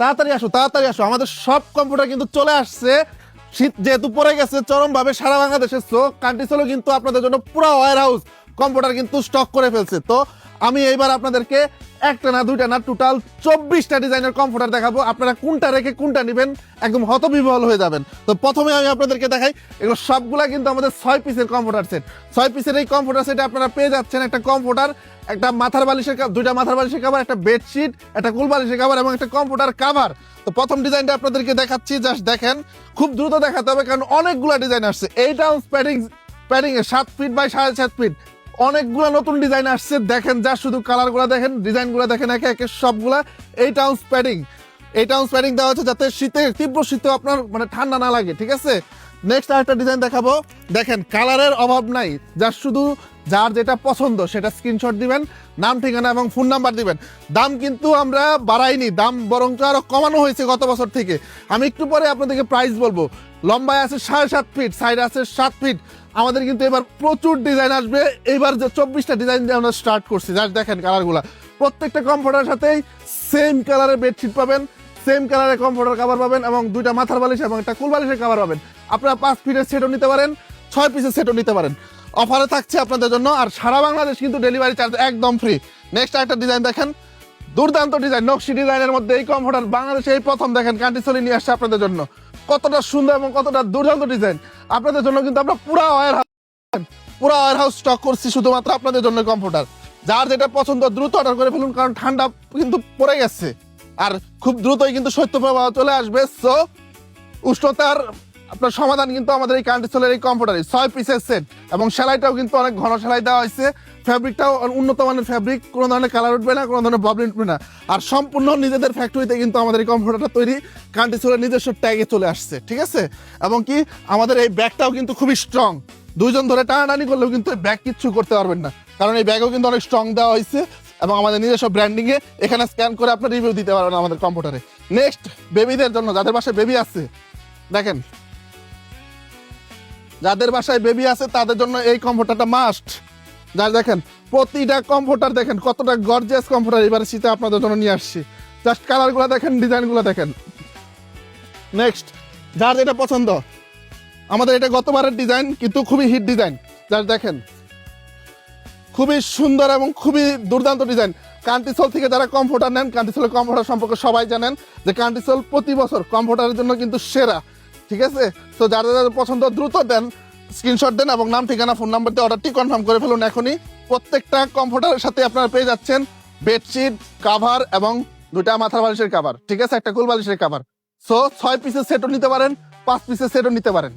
তাড়াতাড়ি আসো তাড়াতাড়ি আসো। আমাদের সব কম্পিউটার কিন্তু চলে আসছে। শীত যেহেতু পরে গেছে, চরমভাবে সারা বাংলাদেশের সো কান্ট্রি চলো কিন্তু আপনাদের জন্য পুরো ওয়ার হাউস কম্পিউটার কিন্তু স্টক করে ফেলছে। তো আমি এইবার আপনাদেরকে একটা না, দুইটা না টোটাল চব্বিশটা ডিজাইনের কম্পিউটার দেখাবো। আপনারা কোনটা রেখে কোনটা নেবেন, একদম হতবিহল হয়ে যাবেন। তো প্রথমে আমি আপনাদেরকে দেখাই, এগুলো সবগুলা কিন্তু আমাদের ছয় পিসের কম্পিউটার সেট ছয় পিসের এই কম্পিউটার সেটে আপনারা পেয়ে যাচ্ছেন একটা কম্পিউটার একটা মাথার বালিশের দুইটা মাথার বালিশের কাভার একটা বেডশিট একটা কুল বালিশের কাভার এবং একটা কম্পিউটার কাভার তো প্রথম ডিজাইনটা আপনাদেরকে দেখাচ্ছি জাস্ট দেখেন। খুব দ্রুত দেখাতে হবে, কারণ অনেকগুলো ডিজাইন আসছে। এইট প্যাডিং প্যাডিং এ সাত ফিট বাই সাড়ে সাত ফিট অনেকগুলো নতুন ডিজাইন আসছে। দেখেন যা শুধু কালারগুলো দেখেন, ডিজাইনগুলো দেখেন একে একে সবগুলা। এই টাউন্স প্যাডিং এই টাউন্স প্যাডিং দেওয়া হচ্ছে যাতে শীতে তীব্র শীতে আপনার মানে ঠান্ডা না লাগে, ঠিক আছে? নেক্সট আরেকটা ডিজাইন দেখাবো। দেখেন কালারের অভাব নাই, যা শুধু যার যেটা পছন্দ, সেটা স্ক্রিনশট দিবেন, নাম, ঠিকানা এবং ফোন নাম্বার দিবেন। দাম কিন্তু আমরা বাড়াইনি, দাম বরং আরও কমানো হয়েছে গত বছর থেকে। আমি একটু পরে আপনাদেরকে প্রাইস বলব। লম্বায় আছে সাড়ে সাত ফিট সাইড আছে সাত ফিট আমাদের কিন্তু এবার প্রচুর ডিজাইন আসবে। এবার যে চব্বিশটা ডিজাইন দিয়ে আমরা স্টার্ট করছি যার দেখেন কালারগুলা প্রত্যেকটা কমফোর্টার সাথেই সেম কালারের বেডশিট পাবেন সেম কালারের কমফোর্টার কাভার পাবেন এবং দুইটা মাথার বালিশ এবং একটা কুল বালিশের কাভার পাবেন। আপনারা পাঁচ ফিটের সেটও নিতে পারেন, ছয় পিসের সেটও নিতে পারেন। অফারে থাকছে আপনাদের জন্য, আর সারা বাংলাদেশ কিন্তু ডেলিভারি চার্জ একদম ফ্রি নেক্সট একটা ডিজাইন দেখেন। দুর্দান্ত ডিজাইন নকশি ডিজাইনের মধ্যে এই কমফোর্টার বাংলাদেশে এই প্রথম দেখেন কান্টিসলি নিয়ে আসছে আপনাদের জন্য। কতটা সুন্দর এবং কতটা দুর্দান্ত ডিজাইন আপনাদের জন্য কিন্তু আমরা পুরো ওয়ার পুরো ওয়ার হাউস স্টক করছি শুধুমাত্র আপনাদের জন্য কম্পিউটার যার যেটা পছন্দ দ্রুত অর্ডার করে ফেলুন, কারণ ঠান্ডা কিন্তু পড়ে গেছে। আর খুব দ্রুতই কিন্তু শৈত্যপ্রবাহ চলে আসবে। সো উষ্ণতার আপনার সমাধান কিন্তু আমাদের এই কান্ট্রিসলের এই কম্পিউটারে ছয় পিসের সেট এবং সেলাইটাও কিন্তু অনেক ঘন সেলাই দেওয়া হয়েছে। ফ্যাব্রিকটাও উন্নত মানের ফ্যাব্রিক কোনো ধরনের কালার উঠবে না, কোনো ধরনের প্রবলেম উঠবে না। আর সম্পূর্ণ নিজেদের ফ্যাক্টরিতে কিন্তু আমাদের এই কম্পিউটারটা তৈরি। কান্ট্রিসলের নিজস্ব ট্যাগে চলে আসছে, ঠিক আছে? এবং কি, আমাদের এই ব্যাগটাও কিন্তু খুবই স্ট্রং দুইজন ধরে টানাটানি করলেও কিন্তু ব্যাগ কিচ্ছু করতে পারবেন না। কারণ এই ব্যাগও কিন্তু অনেক স্ট্রং দেওয়া হয়েছে এবং আমাদের নিজস্ব ব্র্যান্ডিংয়ে এখানে স্ক্যান করে আপনার রিভিউ দিতে পারবেন আমাদের কম্পিউটারে নেক্সট বেবিদের জন্য, যাদের বাসায় বেবি আছে, দেখেন যাদের বাসায় বেবি আছে, তাদের জন্য এই কম্পিউটারটা মাস্ট যার দেখেন, প্রতিটা কম্পিউটার দেখেন, কতটা গর্জিয়াস কম্পিউটার এবারে শীতে আপনাদের জন্য নিয়ে আসছি। জাস্ট কালারগুলো দেখেন ডিজাইনগুলো দেখেন। নেক্সট যার যেটা পছন্দ। আমাদের এটা গতবারের ডিজাইন কিন্তু খুবই হিট ডিজাইন যার দেখেন, খুবই সুন্দর এবং খুবই দুর্দান্ত ডিজাইন কান্টিসোল থেকে যারা কম্পিউটার নেন কান্টিসোলের কম্পিউটার সম্পর্কে সবাই জানেন যে কান্টিসোল প্রতি বছর কম্পিউটারের জন্য কিন্তু সেরা। ঠিক আছে? তো যারা যাদের পছন্দ, দ্রুত দেন স্ক্রিনশট দেন এবং নাম, ঠিকানা ফোন নাম্বার দিয়ে অর্ডারটি কনফার্ম করে ফেলুন এখনই। প্রত্যেকটা কম্পিউটারের সাথে আপনারা পেয়ে যাচ্ছেন বেডশিট কাভার এবং দুইটা মাথার বালিশের কাভার ঠিক আছে? একটা কুল বালিশের কাভার সো ছয় পিসের সেটও নিতে পারেন, পাঁচ পিসের সেটও নিতে পারেন।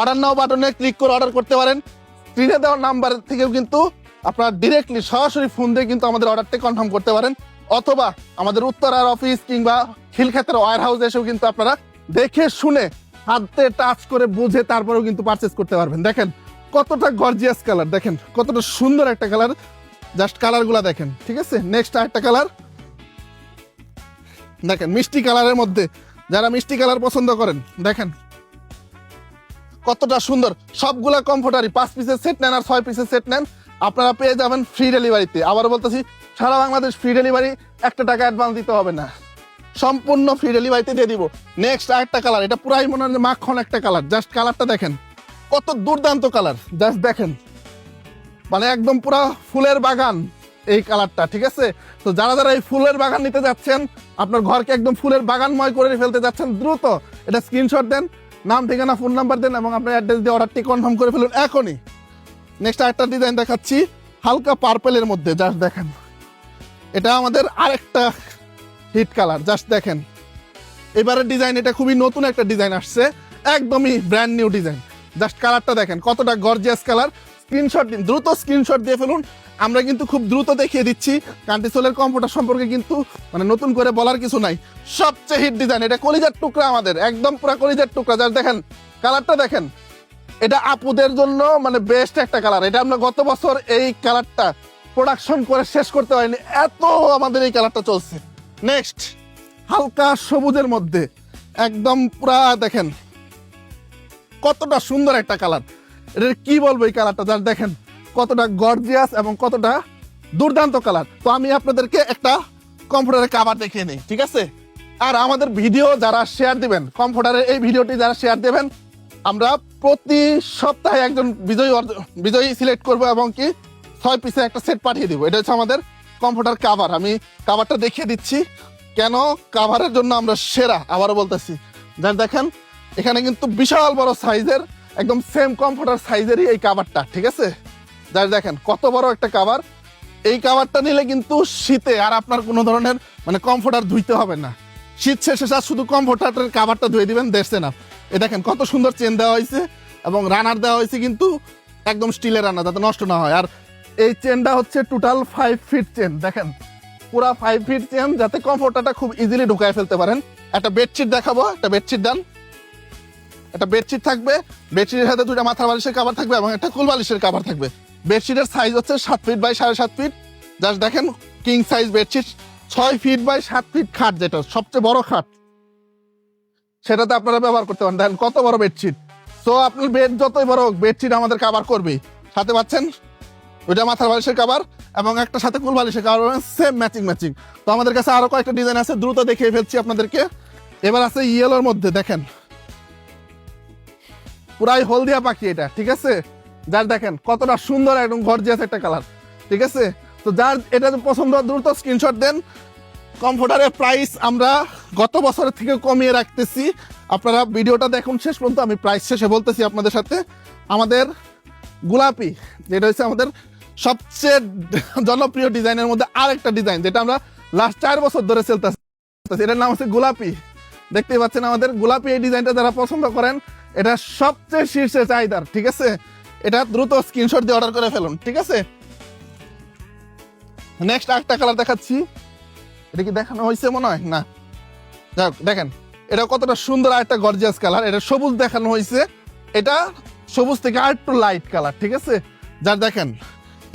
অর্ডার নাও বাটনে ক্লিক করে অর্ডার করতে পারেন। স্ক্রিনে দেওয়া নাম্বার থেকেও কিন্তু আপনারা ডিরেক্টলি সরাসরি ফোন দিয়ে কিন্তু আমাদের অর্ডারটি কনফার্ম করতে পারেন। অথবা আমাদের উত্তরার অফিস কিংবা খিলক্ষেতের ওয়ার হাউস এসেও কিন্তু আপনারা দেখে শুনে হাতে টাচ করে বুঝে তারপরেও কিন্তু পারচেস করতে পারবেন। দেখেন, কতটা গর্জিয়াস কালার দেখেন, কতটা সুন্দর একটা কালার জাস্ট কালারগুলা দেখেন, ঠিক আছে? নেক্সট আরেকটা কালার দেখেন, মিষ্টি কালারের মধ্যে যারা মিষ্টি কালার পছন্দ করেন, দেখেন, কতটা সুন্দর। সবগুলা কমফোর্টারি পাঁচ পিসের সেট নেন আর ছয় পিসের সেট নেন, আপনারা পেয়ে যাবেন ফ্রি ডেলিভারিতে আবার বলতেছি, সারা বাংলাদেশ ফ্রি ডেলিভারি একটা টাকা অ্যাডভান্স দিতে হবে না। সম্পূর্ণ ফ্রি ডেলিভারিতে দিয়ে দিব। নেক্সট আরেকটা কালার এটা পুরাই মনে হয় মাখন একটা কালার জাস্ট কালারটা দেখেন, কত দুর্দান্ত কালার জাস্ট দেখেন মানে একদম পুরা ফুলের বাগান এই কালারটা ঠিক আছে? তো যারা যারা এই ফুলের বাগান নিতে যাচ্ছেন, আপনার ঘরকে একদম ফুলের বাগানময় করে ফেলতে যাচ্ছেন, দ্রুত এটা স্ক্রিনশট দেন, নাম, ঠিকানা ফোন নাম্বার দেন এবং আপনার অ্যাড্রেস দিয়ে অর্ডারটি কনফার্ম করে ফেলুন এখনই। নেক্সট আরেকটা ডিজাইন দেখাচ্ছি, হালকা পার্পেলের মধ্যে জাস্ট দেখেন। এটা আমাদের আরেকটা হিট কালার জাস্ট দেখেন। এবারের ডিজাইন এটা খুবই নতুন একটা ডিজাইন আসছে, একদমই ব্র্যান্ড নিউ ডিজাইন জাস্ট কালারটা দেখেন, কতটা গর্জিয়াস কালার। স্ক্রিনশট দিন দ্রুত স্ক্রিনশট দিয়ে ফেলুন। আমরা কিন্তু খুব দ্রুত দেখিয়ে দিচ্ছি কান্টিসোলের কম্পোটার সম্পর্কে কিন্তু মানে নতুন করে বলার কিছু নাই। সবচেয়ে হিট ডিজাইন এটা কলিজার টুকরা আমাদের, একদম পুরো কলিজার টুকরা। যার দেখেন, কালারটা দেখেন। এটা আপুদের জন্য মানে বেস্ট একটা কালার। এটা আমরা গত বছর এই কালারটা প্রোডাকশন করে শেষ করতে পারিনি। এত আমাদের এই কালারটা চলছে। নেক্সট হালকা সবুজের মধ্যে। একদম পুরা দেখেন, কতটা সুন্দর একটা কালার এটা কি বলব এই কালারটা যার দেখেন, কতটা গর্জিয়াস এবং কতটা দুর্দান্ত কালার তো আমি আপনাদেরকে একটা কম্পিউটারের কাভার দেখিয়ে নিই, ঠিক আছে? আর আমাদের ভিডিও যারা শেয়ার দিবেন কম্পিউটারের এই ভিডিওটি যারা শেয়ার দেবেন, আমরা প্রতি সপ্তাহে একজন বিজয়ী বিজয়ী সিলেক্ট করব এবং কি ছয় পিসে একটা সেট পাঠিয়ে দিব। এটা হচ্ছে আমাদের কমফোর্টার কাভার আমি কাভারটা দেখিয়ে দিচ্ছি। কেন? কাভারের জন্য আমরা সেরা, আবারও বলতেছি। যার দেখেন, এখানে কিন্তু বিশাল বড় সাইজের একদম সেম কমফোর্টার সাইজেরই এই কাভারটা ঠিক আছে? যার দেখেন, কত বড় একটা কাভার এই কাভারটা নিলে কিন্তু শীতে আর আপনার কোনো ধরনের মানে কমফোর্টার ধুইতে হবে না। শীত শেষে আর শুধু কমফোর্টারের কাভারটা ধুয়ে দিবেন দেখছে না এ দেখেন, কত সুন্দর চেন দেওয়া হয়েছে এবং রানার দেওয়া হয়েছে কিন্তু একদম স্টিলের রান্না যাতে নষ্ট না হয়। আর এই চেনটা হচ্ছে টোটাল ফাইভ ফিট চেন দেখেন? পুরা ফাইভ ফিট চেন যাতে কমফোর্টারটা খুব ইজিলি ঢুকায় ফেলতে পারেন। একটা বেডশিট দেখাবো, একটা বেডশিট দেন। একটা বেডশিট থাকবে বেডশিটের সাথে দুটা মাথার বালিশের কাভার থাকবে এবং একটা কুল বালিশের কাভার থাকবে। বেডশিটের সাইজ হচ্ছে সাত ফিট বাই সাড়ে সাত ফিট জাস্ট দেখেন কিং সাইজ বেডশিট ছয় ফিট বাই সাত ফিট খাট যেটা, সবচেয়ে বড় খাট। সেটাতে আপনারা ব্যবহার করতে পারেন। দেখেন কত বড় বেডশিট সো আপনার বেড যতই বড় হোক বেডশিট আমাদের কাভার করবে সাথে পাচ্ছেন ওইটা মাথার বালিশের কাভার এবং একটা সাথে কুল বালিশের কাভার সেম ম্যাচিং ম্যাচিং তো আমাদের কাছে আরও কয়েকটা ডিজাইন আছে, দ্রুত দেখিয়ে ফেলছি আপনাদেরকে। এবার আছে ইয়েলোর মধ্যে, দেখেন। পুরাই হলদিয়া পাখি এটা, ঠিক আছে? যার দেখেন, কতটা সুন্দর একদম গর্জিয়াস একটা কালার ঠিক আছে? তো যার, এটা পছন্দ দ্রুত স্ক্রিনশট দেন। কমফোর্টারের প্রাইস আমরা গত বছরের থেকে কমিয়ে রাখতেছি। আপনারা ভিডিওটা দেখুন, শেষ পর্যন্ত আমি প্রাইস শেষে বলতেছি আপনাদের সাথে। আমাদের গোলাপি, যেটা হচ্ছে আমাদের সবচেয়ে জনপ্রিয় ডিজাইনের মধ্যে আরেকটা ডিজাইন যেটা আমরা লাস্ট চার বছর ধরে চলতেছি এটার নাম হচ্ছে গোলাপি। দেখতেই পাচ্ছেন আমাদের গোলাপি এই ডিজাইনটা যারা পছন্দ করেন, এটা সবচেয়ে শীর্ষে চাহিদার, ঠিক আছে? এটা দ্রুত স্ক্রিনশট দিয়ে অর্ডার করে ফেলুন, ঠিক আছে? নেক্সট আরেকটা কালার দেখাচ্ছি। এটা কি দেখানো হয়েছে মনে হয়? না। যাক দেখেন এটা কতটা সুন্দর আরেকটা গর্জিয়াস কালার এটা সবুজ দেখানো হয়েছে। এটা সবুজ থেকে আর একটু লাইট কালার ঠিক আছে? যার দেখেন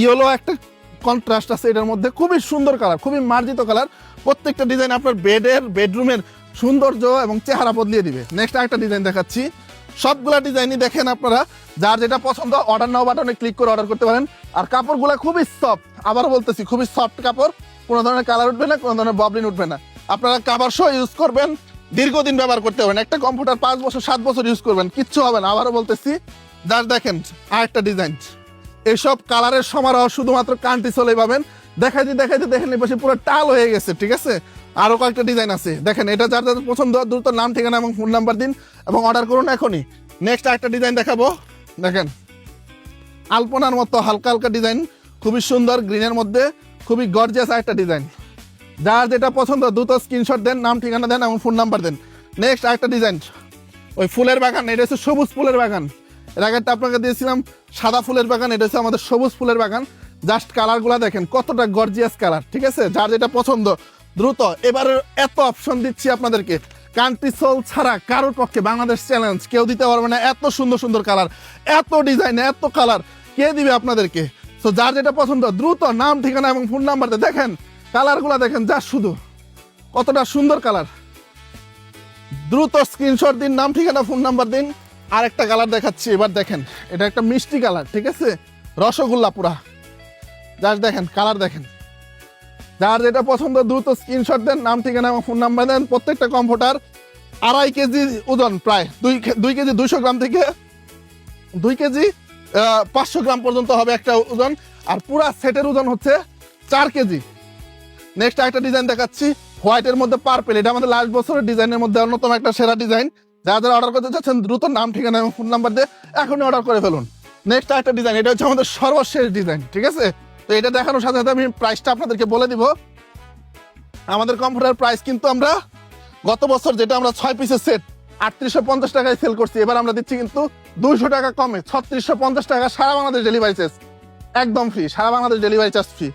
ইয়েলো একটা কন্ট্রাস্ট আছে, এটার মধ্যে খুবই সুন্দর কালার খুবই মার্জিত কালার প্রত্যেকটা ডিজাইন আপনার বেডের বেডরুমের সৌন্দর্য এবং চেহারা বদলিয়ে দিবে। নেক্সট আরেকটা ডিজাইন দেখাচ্ছি। সবগুলা ডিজাইনই দেখেন আপনারা, যার যেটা পছন্দ অর্ডার নাও বাটনে ক্লিক করে অর্ডার করতে পারেন। আর কাপড়গুলো খুবই সফট আবারও বলতেছি, খুবই সফট কাপড়। কোনো ধরনের কালার উঠবে না, কোনো ধরনের ববলিন উঠবে না। আপনারা কাভার সহ ইউজ করবেন, দীর্ঘদিন ব্যবহার করতে পারবেন। একটা কম্পিউটার পাঁচ বছর, সাত বছর ইউজ করবেন, কিচ্ছু হবে না। আবারও বলতেছি যার দেখেন, আরেকটা ডিজাইন এইসব কালারের সমারোহ শুধুমাত্র কান্টি চলে পাবেন। দেখাইতে দেখাইতে দেখেন এই পাশে পুরো টাল হয়ে গেছে, ঠিক আছে? আরও কয়েকটা ডিজাইন আছে। দেখেন, এটা যার যাদের পছন্দ, দ্রুত নাম, ঠিকানা এবং ফোন নাম্বার দিন এবং অর্ডার করুন এখনই। নেক্সট একটা ডিজাইন দেখাবো। দেখেন, আলপনার মতো হালকা হালকা ডিজাইন খুবই সুন্দর গ্রিনের মধ্যে, খুবই গর্জিয়াস একটা ডিজাইন যার যেটা পছন্দ, দ্রুত স্ক্রিনশট দেন, নাম, ঠিকানা দেন এবং ফোন নাম্বার দেন। নেক্সট আরেকটা ডিজাইন ওই ফুলের বাগান, এটা হচ্ছে সবুজ ফুলের বাগান। এর আগেরটা আপনাকে দিয়েছিলাম সাদা ফুলের বাগান, এটা হচ্ছে আমাদের সবুজ ফুলের বাগান। জাস্ট কালারগুলো দেখেন, কতটা গর্জিয়াস কালার ঠিক আছে? যার যেটা পছন্দ, দ্রুত এবার এত অপশন দিচ্ছি আপনাদেরকে। কান্ট্রি সোল ছাড়া কারোর পক্ষে বাংলাদেশ চ্যালেঞ্জ কেউ দিতে পারবে না। এত সুন্দর সুন্দর কালার এত ডিজাইন এত কালার কে দিবে আপনাদেরকে? তো যার যেটা পছন্দ, দ্রুত নাম, ঠিকানা এবং ফোন নাম্বার দিয়ে দেখেন। কালারগুলো দেখেন যা শুধু। কতটা সুন্দর কালার দ্রুত স্ক্রিনশট দিন, নাম, ঠিকানা ফোন নাম্বার দিন। আর একটা কালার দেখাচ্ছি, এবার দেখেন। এটা একটা মিষ্টি কালার ঠিক আছে? রসগোল্লা পুরা। জাস্ট দেখেন কালার দেখেন। যার যেটা পছন্দ, দ্রুত স্ক্রিনশট দেন, নাম, ঠিকানা এবং ফোন নাম্বার দেন। প্রত্যেকটা কম্পিউটার আড়াই কেজি ওজন প্রায়, দুই দুই কেজি দুইশো গ্রাম থেকে দুই কেজি পাঁচশো গ্রাম পর্যন্ত হবে একটা ওজন। আর পুরা সেটের ওজন হচ্ছে চার কেজি। নেক্সট একটা ডিজাইন দেখাচ্ছি হোয়াইটের মধ্যে পার্পেল এটা আমাদের লাস্ট বছরের ডিজাইনের মধ্যে অন্যতম একটা সেরা ডিজাইন যারা যারা অর্ডার করতে চাচ্ছেন, দ্রুত নাম, ঠিকানা এবং ফোন নাম্বার দিয়ে এখনই অর্ডার করে ফেলুন। নেক্সট একটা ডিজাইন এটা হচ্ছে আমাদের সর্বশেষ ডিজাইন ঠিক আছে? তো এটা দেখানোর সাথে সাথে আমি প্রাইসটা আপনাদেরকে বলে দিব। আমাদের কম্পিউটার প্রাইস কিন্তু আমরা গত বছর যেটা আমরা ছয় পিসের সেট আটত্রিশশো পঞ্চাশ টাকায় সেল করছি। এবার আমরা দিচ্ছি কিন্তু দুইশো টাকা কমে, ছত্রিশশো পঞ্চাশ টাকা সারা বাংলাদেশ ডেলিভারি চার্জ একদম ফ্রি সারা বাংলাদেশ ডেলিভারি চার্জ ফ্রি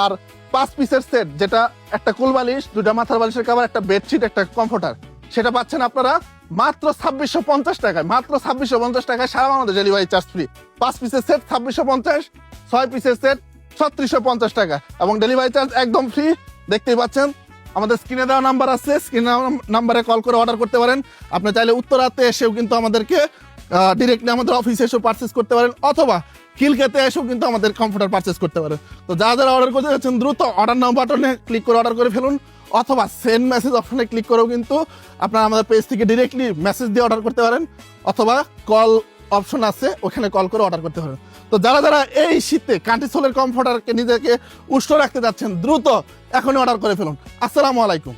আর পাঁচ পিসের সেট যেটা একটা কুল বালিশ দুটা মাথার বালিশের কাবার একটা বেডশিট একটা কমফোর্টার সেটা পাচ্ছেন আপনারা মাত্র ছাব্বিশশো পঞ্চাশ টাকায়, মাত্র ছাব্বিশশো পঞ্চাশ টাকায় সারা বাংলাদেশ ডেলিভারি চার্জ ফ্রি পাঁচ পিসের সেট ছাব্বিশশো পঞ্চাশ, ছয় পিসের সেট ছত্রিশশো পঞ্চাশ টাকা। এবং ডেলিভারি চার্জ একদম ফ্রি দেখতেই পাচ্ছেন, আমাদের স্ক্রিনে দেওয়া নাম্বার আছে স্ক্রিনে নাম্বারে কল করে অর্ডার করতে পারেন। আপনি চাইলে উত্তরাতে এসেও কিন্তু আমাদেরকে ডিরেক্টলি আমাদের অফিসে এসেও পারচেস করতে পারেন, অথবা খিলখেতে এসেও কিন্তু আমাদের কম্পিউটার পারচেস করতে পারেন। তো যারা যারা অর্ডার করতে যাচ্ছেন, দ্রুত অর্ডার নাও বাটনে ক্লিক করে অর্ডার করে ফেলুন। অথবা সেন্ড মেসেজ অপশনে ক্লিক করেও কিন্তু আপনারা আমাদের পেজ থেকে ডিরেক্টলি মেসেজ দিয়ে অর্ডার করতে পারেন, অথবা কল অপশন আছে, ওখানে কল করে অর্ডার করতে পারেন। তো যারা যারা এই শীতে কান্টিসোলের কমফোর্টারকে নিজেকে উষ্ণ রাখতে যাচ্ছেন, দ্রুত এখনই অর্ডার করে ফেলুন। আসসালামু আলাইকুম।